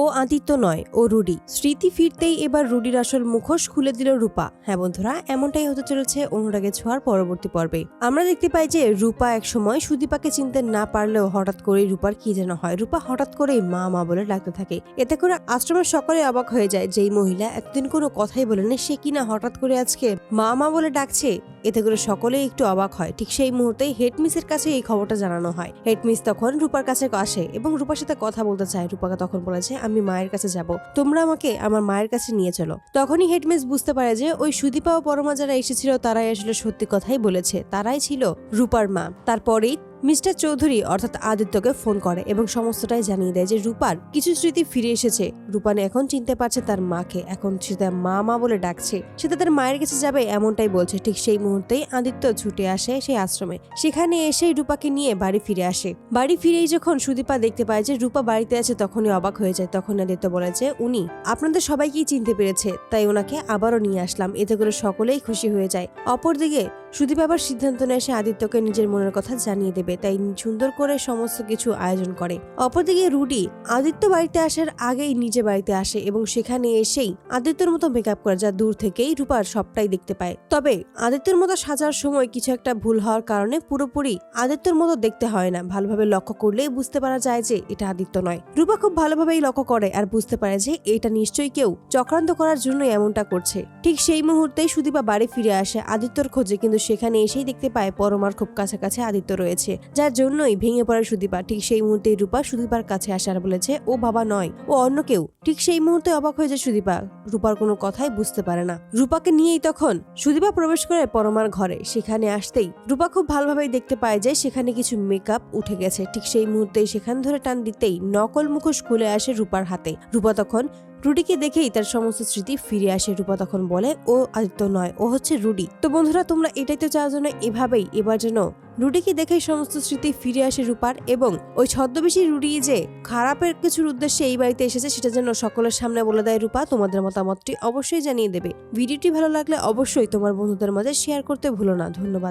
ও আদিত্য নয়, ও রুডি। স্মৃতি ফিরতেই এবার রুডির আসল মুখোশ খুলে দিল রূপা। হ্যাঁ বন্ধুরা, এমনটাই হতে চলেছে অনুরাগে ছোঁয়ার পরবর্তী পর্বে। আমরা দেখতে পাই যে রূপা এক সময় সুদীপাকে চিনতে না পারলেও হঠাৎ করেই রূপার কি যেন হয়। রূপা হঠাৎ করেই মা মা বলে ডাকতে থাকে। এতে করে আশ্রমের সকলে অবাক হয়ে যায় যেই মহিলা এতদিন কোনো কথাই বলেনি সে কিনা হঠাৎ করে আজকে মা মা বলে ডাকছে? এতে করে সকলেই একটু অবাক হয়। ঠিক সেই মুহূর্তেই হেডমিসের কাছে এই খবরটা জানানো হয়। হেডমিস তখন রূপার কাছে আসে এবং রূপার সাথে কথা বলতে চায়। রূপাকে তখন বলেছে আমি মায়ের কাছে যাব। তোমরা আমাকে আমার মায়ের কাছে নিয়ে চলো। তখনই হেডমেস বুঝতে পারে যে ওই সুদীপা ও পরমা যারা এসেছিল, তারাই আসলে সত্যি কথাই বলেছে। তারাই ছিল রূপার মা। তারপরেই মিস্টার চৌধুরী অর্থাৎ আদিত্যকে ফোন করে এবং সমস্তটাই জানিয়ে দেয় যে রূপার কিছু স্মৃতি ফিরে এসেছে। রূপানি এখন চিনতে পারছে তার মাকে। এখন সে তার মা মা বলে ডাকছে। সে তাদের মায়ের কাছে যাবে এমনটাই বলছে। ঠিক সেই মুহূর্তেই আদিত্য ছুটে আসে সেই আশ্রমে। সেখানে এসেই রূপাকে নিয়ে বাড়ি ফিরে আসে। বাড়ি ফিরেই যখন সুদীপা দেখতে পায় যে রূপা বাড়িতে আছে তখনই অবাক হয়ে যায়। তখন আদিত্য বলে যে, উনি, আপনাদের সবাইকেই চিনতে পেরেছে। তাই ওনাকে আবারও নিয়ে আসলাম। এতে করে সকলেই খুশি হয়ে যায়। অপরদিকে সুদীপ আবার সিদ্ধান্ত নেয় সে আদিত্যকে নিজের মনের কথা জানিয়ে দেবে, তাই সুন্দর করে সমস্ত কিছু আয়োজন করে। অপরদিকে রুডি আদিত্য বাড়িতে আসার আগেই নিজে বাড়িতে আসে এবং সেখানে এসেই আদিত্যর মতো মেকআপ করে, যা দূর থেকেই রূপার সবটাই দেখতে পায়। তবে আদিত্যর মতো সাজার সময় কিছু একটা ভুল হওয়ার কারণে পুরোপুরি আদিত্যর মতো দেখতে হয় না। ভালোভাবে লক্ষ্য করলেই বুঝতে পারা যায় যে এটা আদিত্য নয়। রূপা খুব ভালোভাবেই লক্ষ্য করে আর বুঝতে পারে যে এটা নিশ্চয়ই কেউ। চক্রান্ত করার জন্য এমনটা করছে। ঠিক সেই মুহূর্তেই সুদীপা বাড়ি ফিরে আসে আদিত্যর খোঁজে, কিন্তু সেখানে এসেই দেখতে পায় পরমার খুব কাছাকাছি আদিত্য রয়েছে, যার জন্যই ভেঙে পড়ে সুদীপা ঠিক সেই মুহূর্তে রূপা সুদীপার কাছে আসার বলেছে, ও বাবা নয়, ও অন্য কেউ। ঠিক সেই মুহূর্তে অবাক হয়ে যায় সুদীপা, রূপার কোনো কথাই বুঝতে পারে না। রূপাকে নিয়েই তখন সুদীপা প্রবেশ করে পরমার ঘরে, সেখানে আসতেই রূপা খুব ভালোভাবেই দেখতে পায় যে সেখানে কিছু মেকআপ উঠে গেছে। ঠিক সেই মুহূর্তেই সেখান ধরে টান দিতেই নকল মুখোশ খুলে আসে রূপার হাতে। রূপা তখন রুডিকে দেখেই তার সমস্ত স্মৃতি ফিরে আসে রূপা তখন বলে, ও আদিত্য নয়, ও হচ্ছে রুডি। তো বন্ধুরা, তোমরা এটাই তো চাওয়ার জন্য এভাবেই, এবার যেন রুডিকে দেখেই সমস্ত স্মৃতি ফিরে আসে রূপার এবং ওই ছদ্মবেশী রুডি যে খারাপের কিছুর উদ্দেশ্যে এই বাড়িতে এসেছে, সেটা যেন সকলের সামনে বলে দেয় রূপা, তোমাদের মতামতটি অবশ্যই জানিয়ে দেবে। ভিডিওটি ভালো লাগলে অবশ্যই তোমার বন্ধুদের মাঝে শেয়ার করতে ভুলো না। ধন্যবাদ।